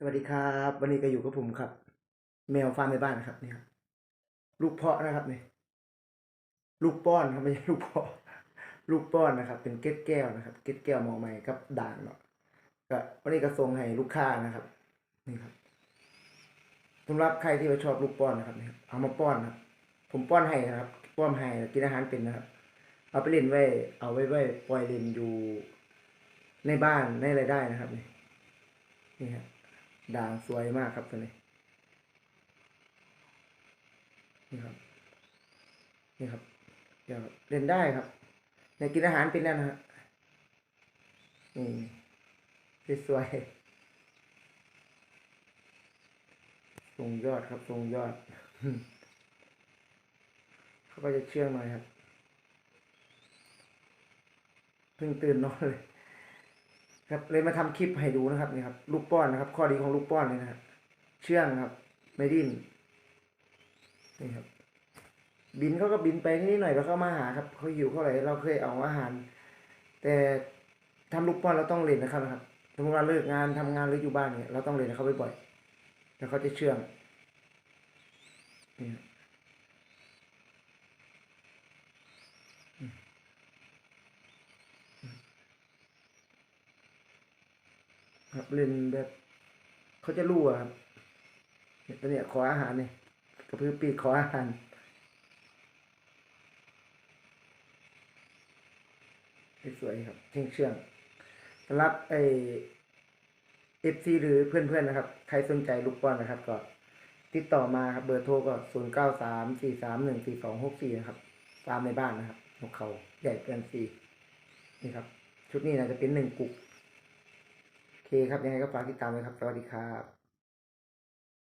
สวัสดีครับ วันนี้ก็อยู่กับผมครับ แมวฟาร์มในบ้านนะครับนี่ครับลูกเพาะนะครับนี่ลูกป้อนครับไม่ใช่ลูกเพาะลูกป้อนนะครับ เป็นเกล็ดแก้วนะครับ เกล็ดแก้วมองใหม่กับด่างเนาะก็วันนี้ก็ส่งให้ลูกค้านะครับ นี่ครับสำหรับใครที่ว่าชอบลูกป้อนนะครับนี่เอามาป้อนครับ ผมป้อนให้นะครับ ป้อนให้กินอาหารเป็นนะครับ เอาไปเล่นไว้ เอาไว้ไว้ปล่อยเล่นอยู่ในบ้านในอะไรได้นะครับนี่นี่ครับ ด่างสวยมากครับตัวนี้นี่ครับ นี่ครับ เดี๋ยวเล่นได้ครับ ในกินอาหารเป็นแล้วนะฮะนี่สวยทรงยอดครับทรงยอด เขาก็จะเชื่องหน่อยครับเพิ่งตื่นนอนเลย ครับเลยมาทำคลิปให้ดูนะครับนี่ครับลูกป้อนนะครับ ข้อดีของลูกป้อนเลยนะครับเชื่องครับ ไม่ดิ้นนี่ครับ บินเขาก็บินไปนิดหน่อยแล้วก็มาหาครับเขาหิวเขาอะไรเราเคยเอาอาหาร แต่ทำลูกป้อนเราต้องเล่นนะครับนะครับสมมติว่าเลิกงานทำงานหรืออยู่บ้านเนี่ยเราต้องเล่นเขาบ่อยๆแล้วเขาจะเชื่องนี่ครับ ครับเล่นแบบเขาจะรู้อะครับเนี่ยตัวเนี้ขออาหารเนี่ยกระพือปีกขออาหารสวยครับเชื่องเชื่องสำหรับไอเอฟซีหรือเพื่อนๆนะครับ ใครสนใจลูกบอลนะครับ ก็ติดต่อมาครับเบอร์โทรก็ศูนย์เก้าสามสี่สามหนึ่งสี่สองหกสี่นะครับตามในบ้านนะครับนกเขาใหญ่เกินสี่นี่ครับ ชุดนี้นะจะเป็นหนึ่งกุก เคครับยังไงก็ฝากติดตามเลยครับ สวัสดีครับ